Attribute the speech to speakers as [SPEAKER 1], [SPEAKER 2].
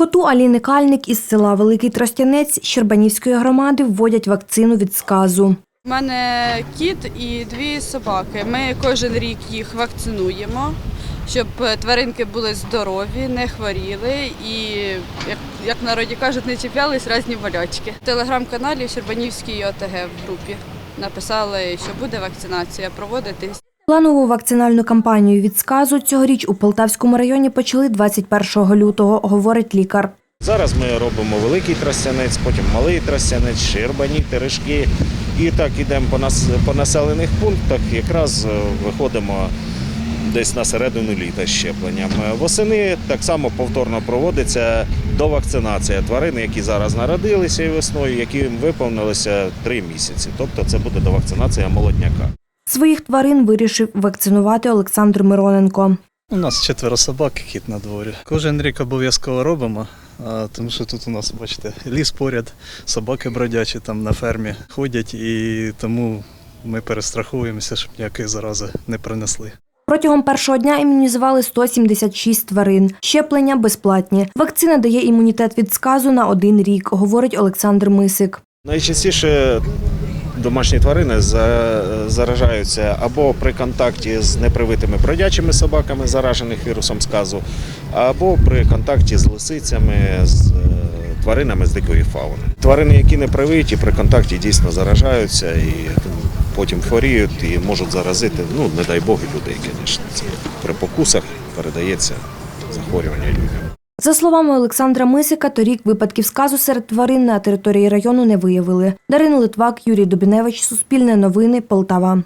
[SPEAKER 1] Коту Аліни Кальник із села Великий Тростянець Щербанівської громади вводять вакцину від сказу.
[SPEAKER 2] У мене кіт і дві собаки. Ми кожен рік їх вакцинуємо, щоб тваринки були здорові, не хворіли і, як, як народі кажуть, не чіплялись різні болячки. В телеграм-каналі Щербанівській ОТГ в групі написали, що буде вакцинація проводитись.
[SPEAKER 1] Планову вакцинальну кампанію від сказу цьогоріч у Полтавському районі почали 21 лютого, говорить лікар.
[SPEAKER 3] Зараз ми робимо великий тростянець, потім малий тростянець, ширбані, терешки. І так ідемо по, нас, по населених пунктах, якраз е, виходимо десь на середину літа з щепленням. Е, Восени так само повторно проводиться довакцинація тварин, які зараз народилися і весною, яким виповнилося три місяці. Тобто це буде довакцинація молодняка.
[SPEAKER 1] Своїх тварин вирішив вакцинувати Олександр Мироненко.
[SPEAKER 4] У нас четверо собак кіт на дворі. Кожен рік обов'язково робимо, а, тому що тут у нас, бачите, ліс поряд, собаки бродячі там на фермі ходять, і тому ми перестраховуємося, щоб ніякої зарази не принесли.
[SPEAKER 1] Протягом першого дня імунізували 176 тварин. Щеплення безплатні. Вакцина дає імунітет від сказу на один рік, говорить Олександр Мисик.
[SPEAKER 3] Найчастіше домашні тварини заражаються або при контакті з непривитими бродячими собаками, заражених вірусом сказу, або при контакті з лисицями, з е, тваринами з дикої фауни. Тварини, які не привиті, при контакті дійсно заражаються і потім хворіють і можуть заразити, ну не дай Бог, людей, звісно. При покусах передається захворювання людям.
[SPEAKER 1] За словами Олександра Мисика, торік випадків сказу серед тварин на території району не виявили. Дарина Литвак, Юрій Дубіневич, Суспільне новини, Полтава.